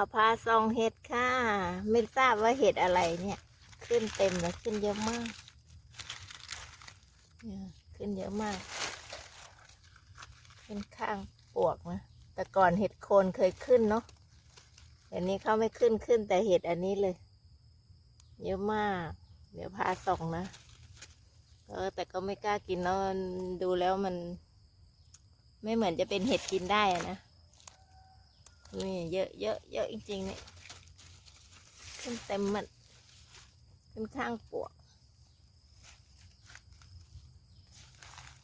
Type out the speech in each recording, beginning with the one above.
าพาซองเห็ดค่ะ ไม่ทราบว่าเห็ดอะไรเนี่ย ขึ้นเต็มเลยขึ้นเยอะมาก ขึ้นเยอะมาก ขึ้นข้างปวกนะ แต่ก่อนเห็ดโคนเคยขึ้นเนาะแต่นี้เขาไม่ขึ้นขึ้นแต่เห็ดอันนี้เลย เยอะมาก เดี๋ยวพาส่องนะ เออ แต่ก็ไม่กล้ากินแล้วมันดูแล้วมัน ไม่เหมือนจะเป็นเห็ดกินได้นะ นี่เยอะเยอะเยอะจริงๆเนี่ยขึ้นเต็มมันขึ้นข้างปวก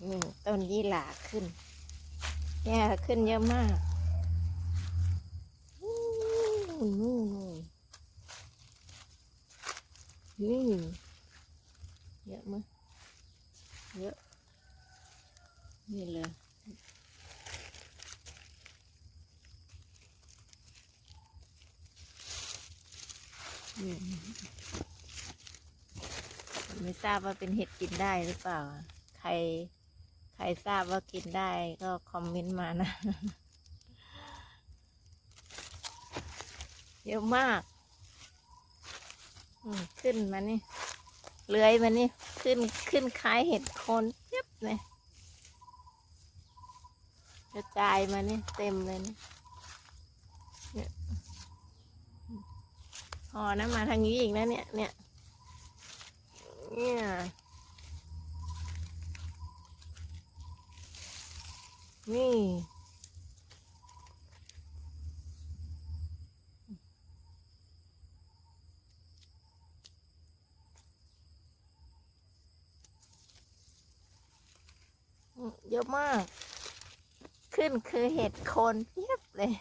นี่ต้นยี่หร่าขึ้นเนี่ยขึ้นเยอะมากนู่นนู่นนู่นนี่เยอะมั้ยเยอะนี่เลย ไม่ทราบว่าเป็นเห็ดกินได้หรือเปล่า ใคร ใครทราบว่ากินได้ก็คอมเมนต์มานะ เยอะมาก ขึ้นมานี่ เลื้อยมานี่ ขึ้น ขึ้นคล้ายเห็ดโคนเย็บเลยกระจายมานี่เต็มเลยนี่ เนี่ยพอนะมาทางนี้อีกนะเนี่ยเนี่ยเนี่ยนี่เยอะมาก ขึ้นคือเห็ดโคนเพียบเลย